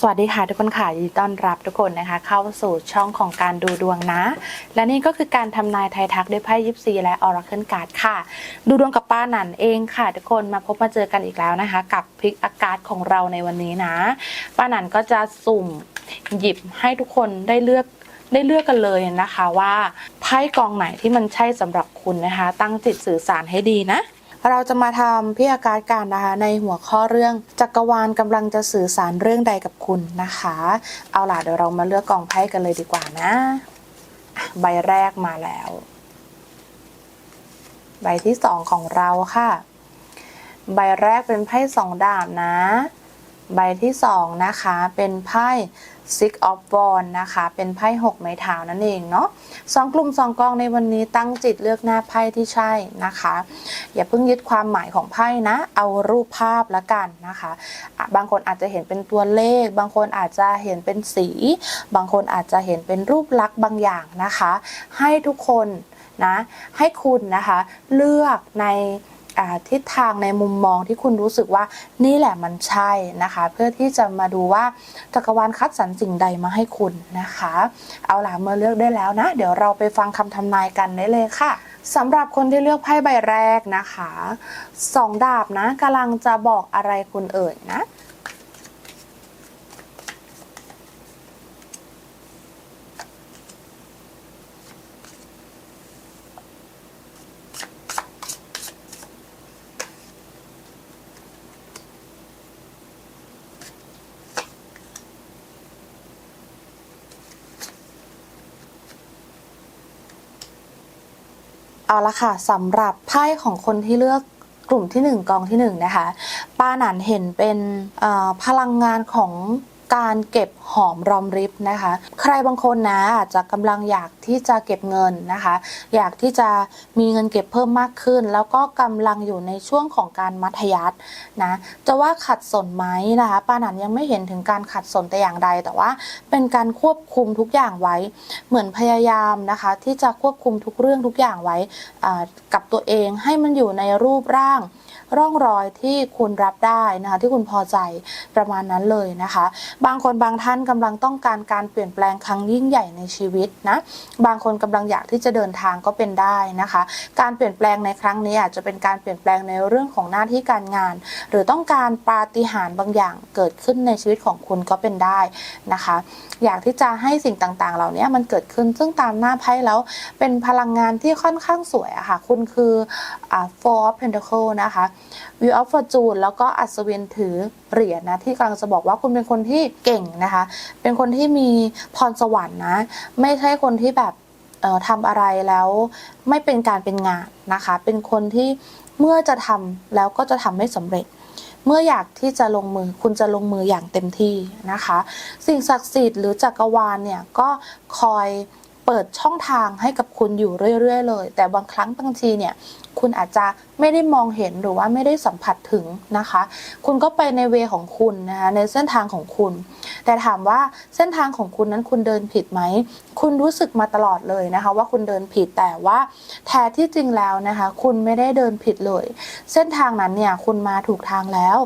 สวัสดีค่ะทุกคนค่ะยินดีต้อนรับทุกคนนะคะ เข้าสู่ช่องของการดูดวงนะ และนี่ก็คือการทำนายไทยทักด้วยไพ่ยิปซีและออราเคิลการ์ดค่ะ ดูดวงกับป้าหนันเองค่ะ ทุกคนมาพบมาเจอกันอีกแล้วนะคะ กับพลิกอากาศของเราในวันนี้นะ ป้าหนันก็จะสุ่มหยิบให้ทุกคนได้เลือกได้เลือกกันเลยนะคะว่าไพ่กองไหนที่มันใช่สำหรับคุณนะคะ ตั้งจิตสื่อสารให้ดีนะ เราจะมาทำพิอาการการนะคะ ในหัวข้อเรื่องจักรวาลกำลังจะสื่อสารเรื่องใดกับคุณนะคะ เอาล่ะเดี๋ยวเรามาเลือกกองไพ่กันเลยดีกว่านะอะใบแรกมาแล้ว ใบที่สองของเราค่ะ ใบแรกเป็นไพ่สองดาบนะ ใบที่สองนะคะ เป็นไพ่ Six of Wands นะคะ เป็นไพ่หกไม้เท้านั่นเองเนาะสองกลุ่มสองกองในวันนี้ตั้งจิตเลือกหน้าไพ่ที่ใช่นะคะ อย่าเพิ่งยึดความหมายของไพ่นะ เอารูปภาพละกันนะคะ บางคนอาจจะเห็นเป็นตัวเลข บางคนอาจจะเห็นเป็นสี บางคนอาจจะเห็นเป็นรูปลักษณ์บางอย่างนะคะ ให้ทุกคนนะ ให้คุณนะคะ เลือกใน ทิศทางในมุมมองที่คุณรู้สึกว่านี่แหละมันใช่นะคะ เพื่อที่จะมาดูว่าจักรวาลคัดสรรสิ่งใดมาให้คุณนะคะ เอาล่ะเมื่อเลือกได้แล้วนะ เดี๋ยวเราไปฟังคำทำนายกันได้เลยค่ะสำหรับคนที่เลือกไพ่ใบแรกนะคะสองดาบนะกำลังจะบอกอะไรคุณเอ่ยนะ เอาละค่ะสำหรับไพ่ของคนที่เลือกกลุ่มที่ 1 กองที่1นะคะป้าหนันเห็นเป็นพลังงานของ การเก็บหอมรอมริบนะคะ ใครบางคนนะอาจจะกำลังอยากที่จะเก็บเงินนะคะ อยากที่จะมีเงินเก็บเพิ่มมากขึ้น แล้วก็กำลังอยู่ในช่วงของการมัธยัสถ์นะจะว่าขัดสนไหมนะคะป้าหนันยังไม่เห็นถึงการขัดสนแต่อย่างใด แต่ว่าเป็นการควบคุมทุกอย่างไว้ เหมือนพยายามนะคะ ที่จะควบคุมทุกเรื่องทุกอย่างไว้กับตัวเองให้มันอยู่ในรูปร่างร่องรอยที่คุณรับได้นะคะที่คุณพอใจประมาณนั้นเลยนะคะบางคนบางท่านกำลังต้องการการเปลี่ยนแปลงครั้งยิ่งใหญ่ในชีวิตนะ บางคนกำลังอยากที่จะเดินทางก็เป็นได้นะคะ การเปลี่ยนแปลงในครั้งนี้อาจจะเป็นการเปลี่ยนแปลงในเรื่องของหน้าที่การงาน หรือต้องการปาฏิหาริย์บางอย่างเกิดขึ้นในชีวิตของคุณก็เป็นได้นะคะ อยากที่จะให้สิ่งต่างๆ เหล่านี้มันเกิดขึ้นซึ่งตามหน้าไพ่แล้วเป็นพลังงานที่ค่อนข้างสวยอะค่ะ คุณคืออ่า four of pentacle นะคะ view of fortune แล้วก็อัศวินถือเหรียญนะที่กำลังจะบอกว่าคุณเป็นคนที่เก่งนะคะ เป็นคนที่มีพรสวรรค์นะ ไม่ใช่คนที่แบบเอ่อทำอะไรแล้วไม่เป็นการเป็นงานนะคะ เป็นคนที่เมื่อจะทำแล้วก็จะทำไม่สำเร็จ เมื่ออยากที่จะลงมือคุณจะลงมืออย่างเต็มที่นะคะ สิ่งศักดิ์สิทธิ์หรือจักรวาลเนี่ยก็คอยเปิดช่องทางให้กับคุณอยู่เรื่อย ๆ เลย แต่บางครั้งบางทีเนี่ย คุณอาจจะไม่ได้มองเห็นหรือว่าไม่ได้สัมผัสถึงนะคะ คุณก็ไปในเวของคุณนะคะในเส้นทางของคุณ แต่ถามว่าเส้นทางของคุณนั้นคุณเดินผิดไหม คุณรู้สึกมาตลอดเลยนะคะ ว่าคุณเดินผิดแต่ว่าแท้ที่จริงแล้วนะคะ คุณไม่ได้เดินผิดเลย เส้นทางนั้นเนี่ยคุณมาถูกทางแล้ว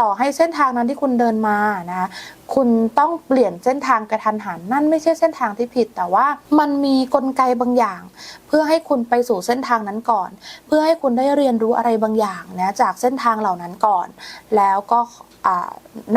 ต่อให้เส้นทางนั้นที่คุณเดินมานะคะคุณต้องเปลี่ยนเส้นทางกระทันหันนั่นไม่ใช่เส้นทางที่ผิด แต่ว่ามันมีกลไกบางอย่าง เพื่อให้คุณไปสู่เส้นทางนั้นก่อน เพื่อื่อให้คุณได้เรียนรู้อะไรบางอย่างนะจากเส้นทางเหล่านั้นก่อน แล้วก็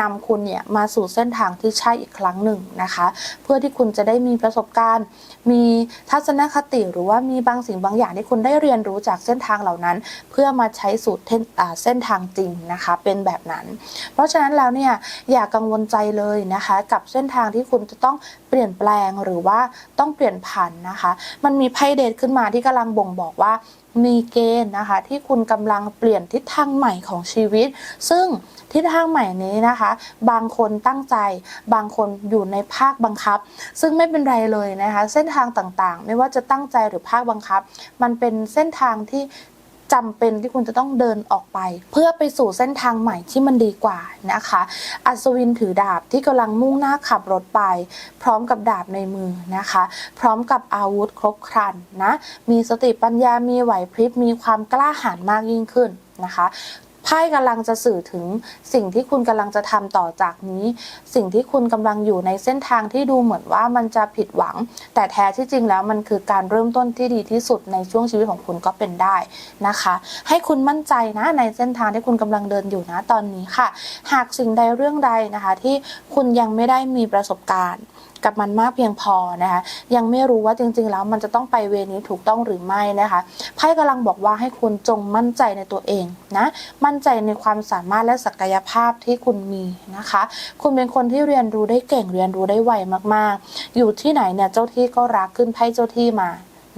นำคุณเนี่ยมาสู่เส้นทางที่ใช่อีกครั้งหนึ่งนะคะ เพื่อที่คุณจะได้มีประสบการณ์ มีทัศนคติหรือว่ามีบางสิ่งบางอย่างที่คุณได้เรียนรู้จากเส้นทางเหล่านั้น เพื่อมาใช้สูตรเส้นอ่เส้นทางจริงนะคะเป็นแบบนั้น เพราะฉะนั้นแล้วเนี่ยอย่ากังวลใจเลยนะคะ กับเส้นทางที่คุณจะต้องเปลี่ยนแปลงหรือว่าต้องเปลี่ยนผันนะคะ มันมีไพ่เดทขึ้นมาที่กำลังบ่งบอกว่ามีเกณฑ์นะคะที่คุณกำลังเปลี่ยนทิศทางใหม่ของชีวิต ซึ่ง ทิศทางใหม่นี้นะคะ บางคนตั้งใจ บางคนอยู่ในภาคบังคับ ซึ่งไม่เป็นไรเลยนะคะ เส้นทางต่างๆ ไม่ว่าจะตั้งใจหรือภาคบังคับ มันเป็นเส้นทางที่จำเป็นที่คุณจะต้องเดินออกไป เพื่อไปสู่เส้นทางใหม่ที่มันดีกว่านะคะ อัศวินถือดาบที่กำลังมุ่งหน้าขับรถไป พร้อมกับดาบในมือนะคะ พร้อมกับอาวุธครบครันนะ มีสติปัญญามีไหวพริบมีความกล้าหาญมากยิ่งขึ้นนะคะ ไพ่กำลังจะสื่อถึงสิ่งที่คุณกำลังจะทำต่อจากนี้ สิ่งที่คุณกำลังอยู่ในเส้นทางที่ดูเหมือนว่ามันจะผิดหวัง แต่แท้ที่จริงแล้วมันคือการเริ่มต้นที่ดีที่สุดในช่วงชีวิตของคุณก็เป็นได้นะคะ ให้คุณมั่นใจนะในเส้นทางที่คุณกำลังเดินอยู่นะตอนนี้ค่ะ หากสิ่งใดเรื่องใดนะคะ ที่คุณยังไม่ได้มีประสบการณ์ กับมันมากเพียงพอนะคะ ยังไม่รู้ว่าจริงๆแล้วมันจะต้องไปเวนี้ถูกต้องหรือไม่นะคะไพ่กำลังบอกว่าให้คุณจงมั่นใจในตัวเองนะมั่นใจในความสามารถและศักยภาพที่คุณมีนะคะ คุณเป็นคนที่เรียนรู้ได้เก่งเรียนรู้ได้ไวมากๆ อยู่ที่ไหนเนี่ยเจ้าที่ก็รักขึ้นไพ่เจ้าที่มา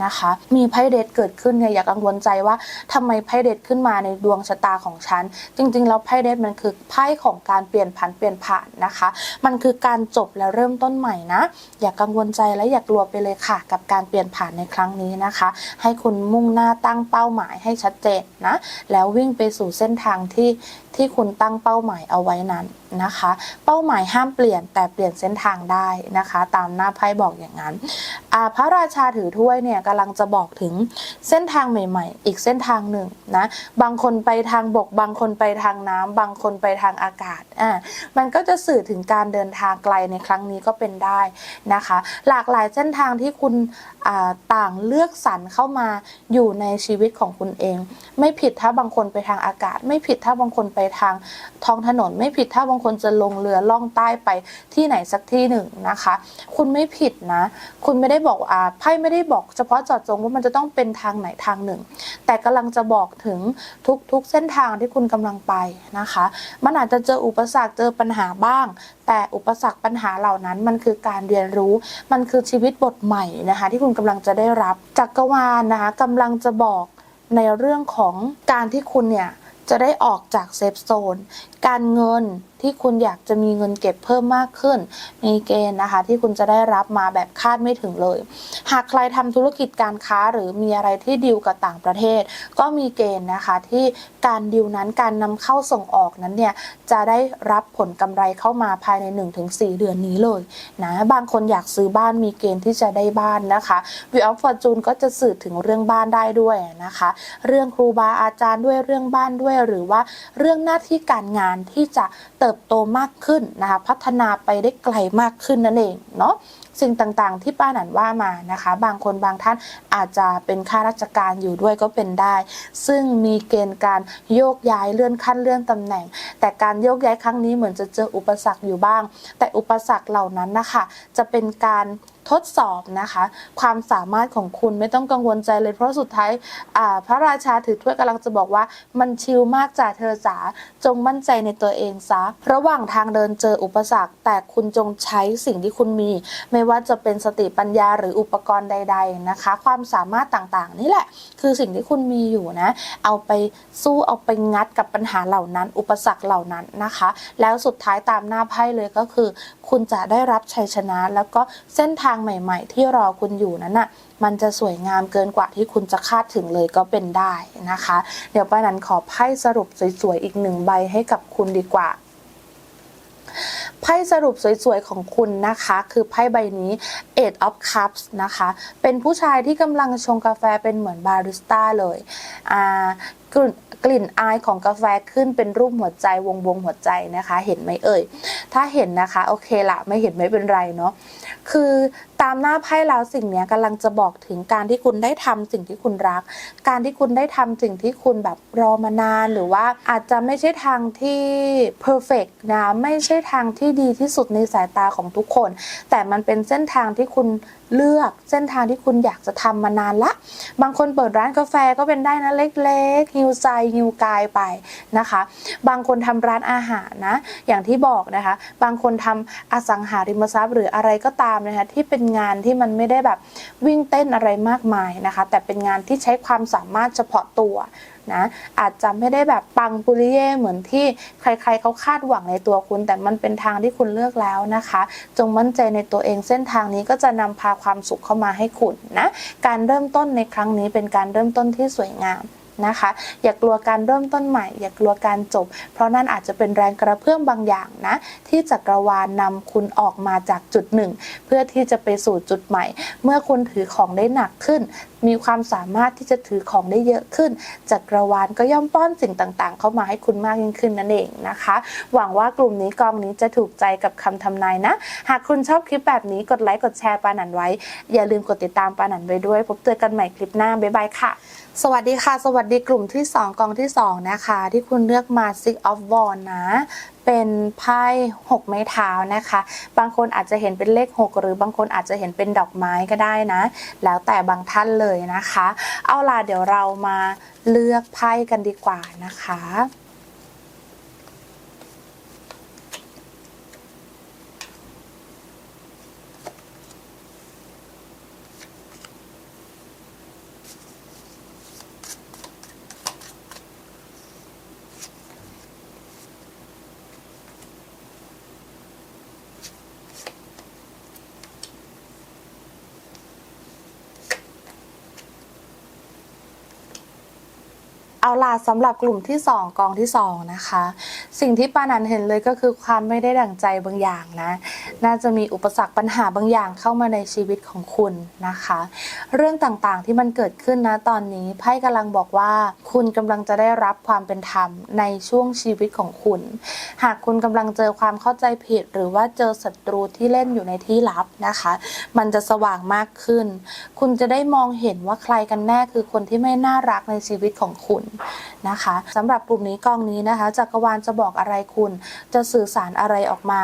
นะคะ มีไพ่เดทเกิดขึ้นเนี่ยอย่ากังวลใจว่าทำไมไพ่เดทขึ้นมาในดวงชะตาของฉัน จริง ๆ แล้วไพ่เดทมันคือไพ่ของการเปลี่ยนผันเปลี่ยนผ่านนะคะ มันคือการจบและเริ่มต้นใหม่นะ อย่ากังวลใจและอย่ากลัวไปเลยค่ะ กับการเปลี่ยนผ่านในครั้งนี้นะคะ ให้คุณมุ่งหน้าตั้งเป้าหมายให้ชัดเจนนะ แล้ววิ่งไปสู่เส้นทางที่ที่คุณตั้งเป้าหมายเอาไว้นั้น นะคะ เป้าหมายห้ามเปลี่ยนแต่เปลี่ยนเส้นทางได้นะคะ ตามหน้าไพ่บอกอย่างนั้นพระราชาถือถ้วยเนี่ยกำลังจะบอกถึงเส้นทางใหม่ ๆ อีกเส้นทางหนึ่งนะบางคนไปทางบก บางคนไปทางน้ำบางคนไปทางอากาศอ่ามันก็จะสื่อถึงการเดินทางไกลในครั้งนี้ก็เป็นได้นะคะ หลากหลายเส้นทางที่คุณต่างเลือกสรรเข้ามาอยู่ในชีวิตของคุณเอง ไม่ผิดถ้าบางคนไปทางอากาศ ไม่ผิดถ้าบางคนไปทางท้องถนน ไม่ผิดถ้าบางคนจะลงเรือล่องใต้ไปที่ไหนสักที่หนึ่งนะคะ คุณไม่ผิดนะ คุณไม่ได้บอกอ่าไพ่ไม่ได้บอกเฉพาะเจาะจงว่ามันจะต้องเป็นทางไหนทางหนึ่ง แต่กำลังจะบอกถึงทุกๆเส้นทางที่คุณกำลังไปนะคะ มันอาจจะเจออุปสรรคเจอปัญหาบ้าง แต่อุปสรรคปัญหาเหล่านั้นมันคือการเรียนรู้ มันคือชีวิตบทใหม่นะคะที่คุณกำลังจะได้รับจักรวาลนะคะกำลังจะบอกในเรื่องของการที่คุณเนี่ยจะได้ออกจากเซฟโซน การเงิน ที่คุณอยากจะมีเงินเก็บเพิ่มมากขึ้น มีเกณฑ์นะคะ ที่คุณจะได้รับมาแบบคาดไม่ถึงเลย หากใครทำธุรกิจการค้าหรือมีอะไรที่ดีลกับต่างประเทศ ก็มีเกณฑ์นะคะที่การดีลนั้นการนำเข้าส่งออกนั้นเนี่ยจะได้รับผลกำไรเข้ามาภายใน 1-4 เดือนนี้เลยนะบางคนอยากซื้อบ้านมีเกณฑ์ที่จะได้บ้านนะคะวิออฟฟอร์จูนก็จะสื่อถึงเรื่องบ้านได้ด้วยนะคะ เรื่องครูบาอาจารย์ด้วยเรื่องบ้านด้วยหรือว่าเรื่องหน้าที่การงานที่จะเติบโตมากขึ้นนะคะ พัฒนาไปได้ไกลมากขึ้นนั่นเองเนาะสิ่งต่างๆ ที่ป้าหนันว่ามานะคะ บางคนบางท่านอาจจะเป็นข้าราชการอยู่ด้วยก็เป็นได้ ซึ่งมีเกณฑ์การโยกย้ายเลื่อนขั้นเลื่อนตำแหน่ง แต่การโยกย้ายครั้งนี้เหมือนจะเจออุปสรรคอยู่บ้าง แต่อุปสรรคเหล่านั้นนะคะจะเป็นการ ทดสอบนะคะ ความสามารถของคุณไม่ต้องกังวลใจเลย เพราะสุดท้ายพระราชาถือถ้วยกำลังจะบอกว่ามันชิลมากจ่าเธอจ๋าจงมั่นใจในตัวเองซะ ระหว่างทางเดินเจออุปสรรค แต่คุณจงใช้สิ่งที่คุณมี ไม่ว่าจะเป็นสติปัญญาหรืออุปกรณ์ใด ๆนะคะ ความสามารถต่างๆ นี่แหละ คือสิ่งที่คุณมีอยู่นะ เอาไปสู้เอาไปงัดกับปัญหาเหล่านั้น อุปสรรคเหล่านั้นนะคะ แล้วสุดท้ายตามหน้าไพ่เลยก็คือ คุณจะได้รับชัยชนะแล้วก็เส้นทางางใหม่ ๆ ที่รอคุณอยู่นั้นน่ะมันจะสวยงามเกินกว่าที่คุณจะคาดถึงเลยก็เป็นได้นะคะ เดี๋ยวป้านันขอไพ่สรุปสวยๆอีกหนึ่งใบให้กับคุณดีกว่าไพ่สรุปสวยๆของคุณนะคะ คือไพ่ใบนี้ Eight of Cups นะคะ เป็นผู้ชายที่กำลังชงกาแฟเป็นเหมือนบาริสต้าเลยอ่าก กลิ่นอายของกาแฟขึ้นเป็นรูปหัวใจวงวงหัวใจนะคะ เห็นไหมเอ่ย ถ้าเห็นนะคะ โอเคละไม่เห็นไม่เป็นไรเนาะคือ ตามหน้าไพ่แล้วสิ่งนี้ยกำลังจะบอกถึงการที่คุณได้ทำสิ่งที่คุณรัก การที่คุณได้ทำสิ่งที่คุณแบบรอมานานหรือว่าอาจจะไม่ใช่ทางที่ perfect นะไม่ใช่ทางที่ดีที่สุดในสายตาของทุกคน แต่มันเป็นเส้นทางที่คุณเลือกเส้นทางที่คุณอยากจะทำมานานละ บางคนเปิดร้านกาแฟก็เป็นได้นะเล็กๆฮิวใจฮิวกายไปนะคะ บางคนทำร้านอาหารนะ อย่างที่บอกนะคะ บางคนทำอสังหาริมทรัพย์หรืออะไรก็ตามนะคะที่เป็นงานที่มันไม่ได้แบบวิ่งเต้นอะไรมากมายนะคะ แต่เป็นงานที่ใช้ความสามารถเฉพาะตัวนะอาจจะไม่ได้แบบปังปุริเย่เหมือนที่ใครๆเขาคาดหวังในตัวคุณ แต่มันเป็นทางที่คุณเลือกแล้วนะคะ จงมั่นใจในตัวเองเส้นทางนี้ก็จะนำพาความสุขเข้ามาให้คุณนะการเริ่มต้นในครั้งนี้เป็นการเริ่มต้นที่สวยงาม นะคะ อย่ากลัวการเริ่มต้นใหม่ อย่ากลัวการจบ เพราะนั่นอาจจะเป็นแรงกระเพื่อมบางอย่างนะ ที่จักรวาลนำคุณออกมาจากจุดหนึ่ง เพื่อที่จะไปสู่จุดใหม่ เมื่อคุณถือของได้หนักขึ้น มีความสามารถที่จะถือของได้เยอะขึ้น จักรวาลก็ย่อมป้อนสิ่งต่างๆ เข้ามาให้คุณมากยิ่งขึ้นนั่นเองนะคะ หวังว่ากลุ่มนี้กองนี้จะถูกใจกับคำทำนายนะ หากคุณชอบคลิปแบบนี้กดไลค์กดแชร์ปานันไว้ อย่าลืมกดติดตามปานันไว้ด้วย พบเจอกันใหม่คลิปหน้าบ๊ายบายค่ะสวัสดีค่ะ สวัสดีกลุ่มที่ 2 กองที่ 2 นะคะ ที่คุณเลือกมา Six of Wands นะ เป็นไพ่6ไม้เท้านะคะ บางคนอาจจะเห็นเป็นเลข 6 หรือบางคนอาจจะเห็นเป็นดอกไม้ก็ได้นะ แล้วแต่บางท่านเลยนะคะ เอาล่ะเดี๋ยวเรามาเลือกไพ่กันดีกว่านะคะ เอาล่ะสำหรับกลุ่มที่ 2 กองที่ 2 นะคะ สิ่งที่ปานันเห็นเลยก็คือความไม่ได้ดั่งใจบางอย่างนะ น่าจะมีอุปสรรคปัญหาบางอย่างเข้ามาในชีวิตของคุณนะคะ เรื่องต่างๆที่มันเกิดขึ้นนะตอนนี้ไพ่กำลังบอกว่า คุณกำลังจะได้รับความเป็นธรรมในช่วงชีวิตของคุณ หากคุณกำลังเจอความเข้าใจผิด หรือว่าเจอศัตรูที่เล่นอยู่ในที่ลับนะคะ มันจะสว่างมากขึ้น คุณจะได้มองเห็นว่าใครกันแน่คือคนที่ไม่น่ารักในชีวิตของคุณนะคะสำหรับกลุ่มนี้กองนี้นะคะจักรวาลจะบอกอะไรคุณ จะสื่อสารอะไรออกมา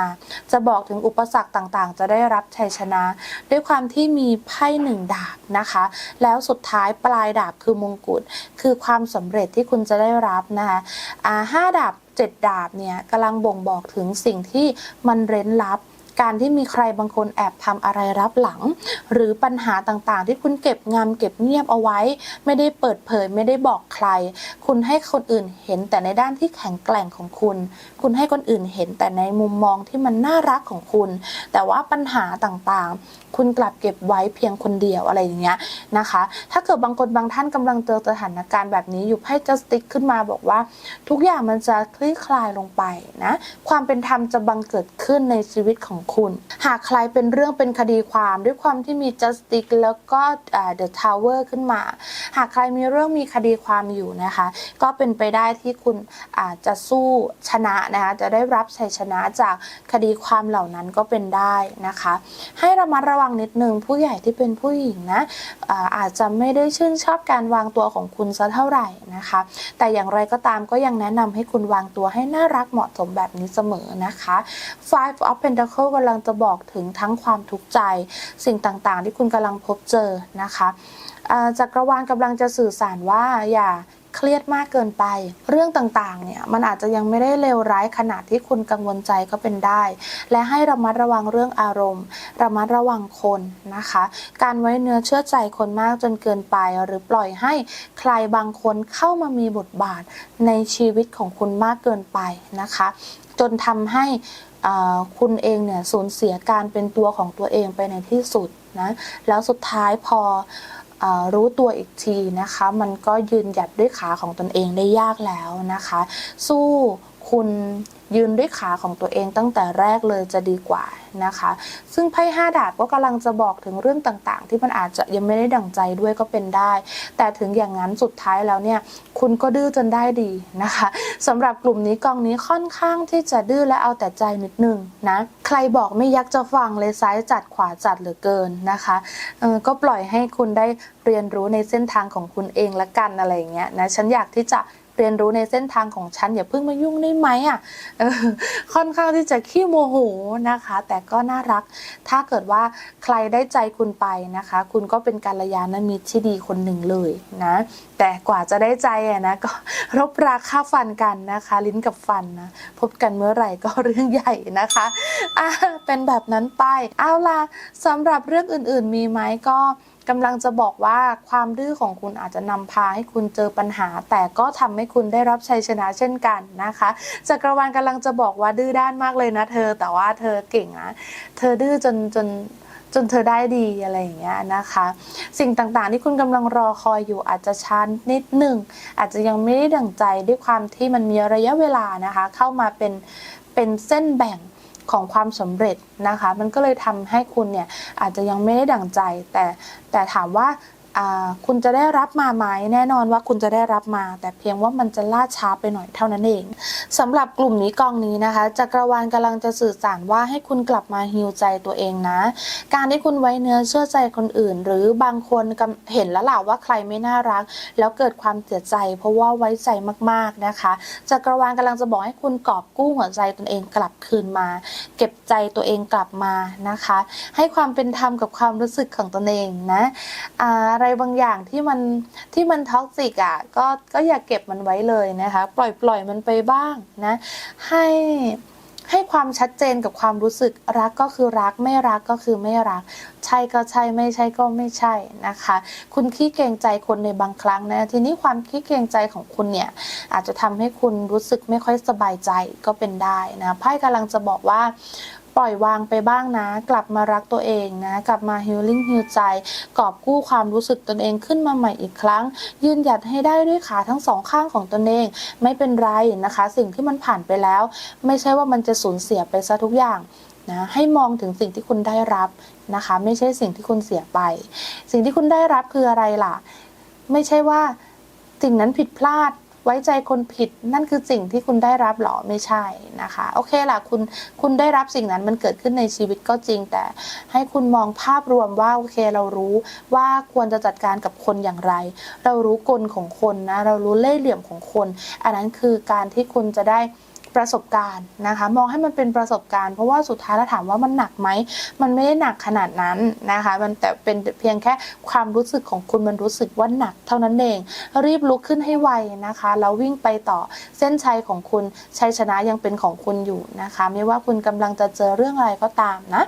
จะบอกถึงอุปสรรคต่างๆ จะได้รับชัยชนะ ด้วยความที่มีไพ่หนึ่งดาบนะคะ แล้วสุดท้ายปลายดาบคือมงกุฎคือความสำเร็จที่คุณจะได้รับนะคะอ่าห้าดาบเจ็ดดาบเนี่ยกำลังบ่งบอกถึงสิ่งที่มันเร้นลับ การที่มีใครบางคนแอบทำอะไรรับหลัง หรือปัญหาต่างๆ ที่คุณเก็บงำเก็บเงียบเอาไว้ ไม่ได้เปิดเผยไม่ได้บอกใคร คุณให้คนอื่นเห็นแต่ในด้านที่แข็งแกร่งของคุณ คุณให้คนอื่นเห็นแต่ในมุมมองที่มันน่ารักของคุณ แต่ว่าปัญหาต่างๆ คุณกลับเก็บไว้เพียงคนเดียวอะไรอย่างเงี้ยนะคะ ถ้าเกิดบางคนบางท่านกำลังเจอสถานการณ์แบบนี้อยู่ให้จัสติ๊กขึ้นมาบอกว่า ทุกอย่างมันจะคลี่คลายลงไปนะความเป็นธรรมจะบังเกิดขึ้นในชีวิตของคุณ หากใครเป็นเรื่องเป็นคดีความด้วยความที่มีจัสติกแล้วก็เดอะทาวเวอร์ขึ้นมา หากใครมีเรื่องมีคดีความอยู่นะคะ ก็เป็นไปได้ที่คุณอาจจะสู้ชนะนะคะจะได้รับชัยชนะจากคดีความเหล่านั้นก็เป็นได้นะคะ ให้ระมัดระวังนิดนึงผู้ใหญ่ที่เป็นผู้หญิงนะอาอาจจะไม่ได้ชื่นชอบการวางตัวของคุณซะเท่าไหร่นะคะ แต่อย่างไรก็ตามก็ยังแนะนำให้คุณวางตัวให้น่ารักเหมาะสมแบบนี้เสมอนะคะ Five of Pentacles กำลังจะบอกถึงทั้งความทุกข์ใจ สิ่งต่างๆ ที่คุณกำลังพบเจอนะคะจักรวาลกำลังจะสื่อสารว่าอย่า เครียดมากเกินไป เรื่องต่างๆเนี่ยมันอาจจะยังไม่ได้เลวร้ายขนาดที่คุณกังวลใจก็เป็นได้ และให้ระมัดระวังเรื่องอารมณ์ ระมัดระวังคนนะคะ การไว้เนื้อเชื่อใจคนมากจนเกินไป หรือปล่อยให้ใครบางคนเข้ามามีบทบาทในชีวิตของคุณมากเกินไปนะคะ จนทำให้คุณเองเนี่ยสูญเสียการเป็นตัวของตัวเองไปในที่สุดนะแล้วสุดท้ายพอ รู้ตัวอีกทีนะคะ มันก็ยืนหยัดด้วยขาของตนเองได้ยากแล้วนะคะ สู้ คุณยืนด้วยขาของตัวเองตั้งแต่แรกเลยจะดีกว่านะคะ ซึ่งไพ่ห้าดาบก็กำลังจะบอกถึงเรื่องต่างๆ ที่มันอาจจะยังไม่ได้ดั่งใจด้วยก็เป็นได้ แต่ถึงอย่างนั้นสุดท้ายแล้วเนี่ย คุณก็ดื้อจนได้ดีนะคะสำหรับกลุ่มนี้กองนี้ค่อนข้างที่จะดื้อและเอาแต่ใจนิดนึงนะ ใครบอกไม่ยักจะฟังเลยซ้ายจัดขวาจัดเหลือเกินนะคะออก็ปล่อยให้คุณได้เรียนรู้ในเส้นทางของคุณเองละกันอะไรอย่างเงี้ยนะ ฉันอยากที่จะ เรียนรู้ในเส้นทางของฉันอย่าเพิ่งมายุ่งได้ไหมอะค่อนข้างที่จะขี้โมโหนะคะ แต่ก็น่ารัก ถ้าเกิดว่าใครได้ใจคุณไปนะคะ คุณก็เป็นกัลยาณมิตรที่ดีคนหนึ่งเลยนะแต่กว่าจะได้ใจอะนะก็รบราค่าฟันกันนะคะ ลิ้นกับฟันนะพบกันเมื่อไหร่ก็เรื่องใหญ่นะคะอะเป็นแบบนั้นไป เอาล่ะสำหรับเรื่องอื่นๆมีไหมก็ กำลังจะบอกว่าความดื้อของคุณอาจจะนำพาให้คุณเจอปัญหา แต่ก็ทำให้คุณได้รับชัยชนะเช่นกันนะคะจักรวาลกำลังจะบอกว่าดื้อด้านมากเลยนะเธอ แต่ว่าเธอเก่งนะเธอดื้อจนจนจนเธอได้ดีอะไรอย่างเงี้ยนะคะ สิ่งต่างๆที่คุณกำลังรอคอยอยู่อาจจะช้านิดหนึ่งอาจจะยังไม่ได้ดั่งใจด้วยความที่มันมีระยะเวลานะคะ เข้ามาเป็นเป็นเส้นแบ่ง ของความสำเร็จนะคะ มันก็เลยทำให้คุณเนี่ยอาจจะยังไม่ได้ดั่งใจ แต่แต่ถามว่าอ่า คุณจะได้รับมาไหมแน่นอนว่าคุณจะได้รับมา แต่เพียงว่ามันจะล่าช้าไปหน่อยเท่านั้นเองสำหรับกลุ่มนี้กองนี้นะคะจักรวาลกำลังจะสื่อสารว่าให้คุณกลับมาฮิวใจตัวเองนะ การที่คุณไว้เนื้อเชื่อใจคนอื่น หรือบางคนเห็นแล้วล่ะว่าใครไม่น่ารัก แล้วเกิดความเสียใจ เพราะว่าไว้ใจมากๆนะคะจักรวาลกำลังจะบอกให้คุณกอบกู้หัวใจตนเองกลับคืนมา เก็บใจตัวเองกลับมานะคะ ให้ความเป็นธรรมกับความรู้สึกของตนเองนะอะไรบางอย่างที่มันที่มันท็อกซิกอะก็ก็อย่าเก็บมันไว้เลยนะคะ ปล่อยปล่อยมันไปบ้างนะให้ให้ความชัดเจนกับความรู้สึกรักก็คือรักไม่รักก็คือไม่รัก ใช่ก็ใช่ไม่ใช่ก็ไม่ใช่นะคะ คุณขี้เกรงใจคนในบางครั้งนะทีนี้ความขี้เกรงใจของคุณเนี่ยอาจจะทำให้คุณรู้สึกไม่ค่อยสบายใจก็เป็นได้นะไพ่กำลังจะบอกว่า ปล่อยวางไปบ้างนะ กลับมารักตัวเองนะ กลับมาฮิลลิ่งฮิลใจกอบกู้ความรู้สึกตนเองขึ้นมาใหม่อีกครั้ง ยืนหยัดให้ได้ด้วยขาทั้งสองข้างของตนเอง ไม่เป็นไรนะคะ สิ่งที่มันผ่านไปแล้ว ไม่ใช่ว่ามันจะสูญเสียไปซะทุกอย่างนะให้มองถึงสิ่งที่คุณได้รับนะคะ ไม่ใช่สิ่งที่คุณเสียไป สิ่งที่คุณได้รับคืออะไรล่ะ ไม่ใช่ว่าสิ่งนั้นผิดพลาด ว้ใจคนผิดนั่นคือสิ่งที่คุณได้รับหรอไม่ใช่นะคะ โอเคล่ะคุณคุณได้รับสิ่งนั้นมันเกิดขึ้นในชีวิตก็จริง แต่ให้คุณมองภาพรวมว่าโอเคเรารู้ว่าควรจะจัดการกับคนอย่างไร เรารู้กลของคนนะเรารู้เล่ห์เหลี่ยมของคน อันนั้นคือการที่คุณจะได้ ประสบการณ์นะคะ มองให้มันเป็นประสบการณ์ เพราะว่าสุดท้ายแล้วถามว่ามันหนักไหมมันไม่ได้หนักขนาดนั้นนะคะ มันแต่เป็นเพียงแค่ความรู้สึกของคุณมันรู้สึกว่าหนักเท่านั้นเอง รีบลุกขึ้นให้ไวนะคะ แล้ววิ่งไปต่อเส้นชัยของคุณชัยชนะยังเป็นของคุณอยู่นะคะ ไม่ว่าคุณกำลังจะเจอเรื่องอะไรก็ตามนะ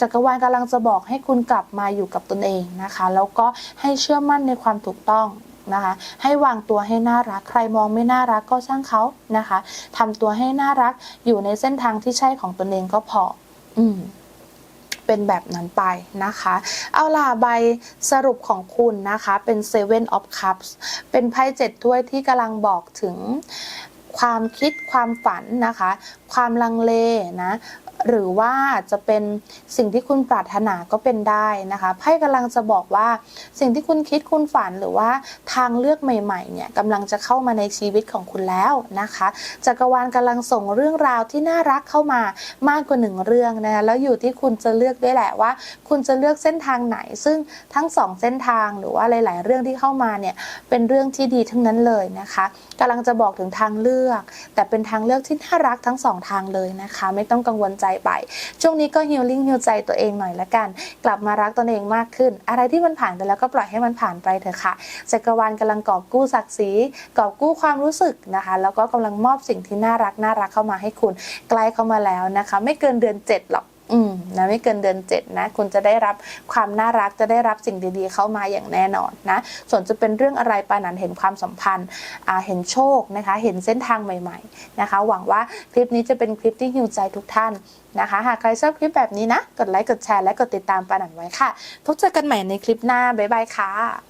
จักรวาลกำลังจะบอกให้คุณกลับมาอยู่กับตนเองนะคะ แล้วก็ให้เชื่อมั่นในความถูกต้อง นะคะ ให้วางตัวให้น่ารัก ใครมองไม่น่ารักก็ช่างเขานะคะทำตัวให้น่ารักอยู่ในเส้นทางที่ใช่ของตนเองก็พอ อืมเป็นแบบนั้นไปนะคะ เอาล่ะใบสรุปของคุณนะคะ เป็น Seven of Cups เป็นไพ่เจ็ดถ้วยที่กำลังบอกถึง ความคิดความฝันนะคะ ความลังเลนะหรือว่าจะเป็นสิ่งที่คุณปรารถนาก็เป็นได้นะคะไพ่กำลังจะบอกว่าสิ่งที่คุณคิดคุณฝันหรือว่าทางเลือกใหม่ๆเนี่ยกำลังจะเข้ามาในชีวิตของคุณแล้วนะคะจักรวาลกำลังส่งเรื่องราวที่น่ารักเข้ามามากกว่าหนึ่งเรื่องนะคะแล้วอยู่ที่คุณจะเลือกด้วยแหละว่า คุณจะเลือกเส้นทางไหน ซึ่งทั้งสองเส้นทางหรือว่าหลาย ๆ เรื่องที่เข้ามาเนี่ยเป็นเรื่องที่ดีทั้งนั้นเลยนะคะกำลังจะบอกถึงทางเลือกแต่เป็นทางเลือกที่น่ารักทั้งสองทางเลยนะคะ ไม่ต้องกังวลใจไป ช่วงนี้ก็ฮิลลิ่งฮิลใจตัวเองหน่อยละกัน กลับมารักตนเองมากขึ้น อะไรที่มันผ่านไปแล้วก็ปล่อยให้มันผ่านไปเถอะค่ะจักรวาลกำลังกอบกู้ศักดิ์ศรีกอบกู้ความรู้สึกนะคะ แล้วก็กำลังมอบสิ่งที่น่ารักน่ารักเข้ามาให้คุณ ใกล้เข้ามาแล้วนะคะ ไม่เกินเดือนเจ็ดหรอก นะไม่เกินเดือนเจ็ดนะคุณจะได้รับความน่ารักจะได้รับสิ่งดีๆ เข้ามาอย่างแน่นอนนะส่วนจะเป็นเรื่องอะไรปานันเห็นความสัมพันธ์เห็นโชคนะคะ เห็นเส้นทางใหม่ๆนะคะ หวังว่าคลิปนี้จะเป็นคลิปที่ฮิวใจทุกท่านนะคะ หากใครชอบคลิปแบบนี้นะ กดไลค์กดแชร์และกดติดตามปานันไว้ค่ะ พบเจอกันใหม่ในคลิปหน้าบ๊ายบายค่ะ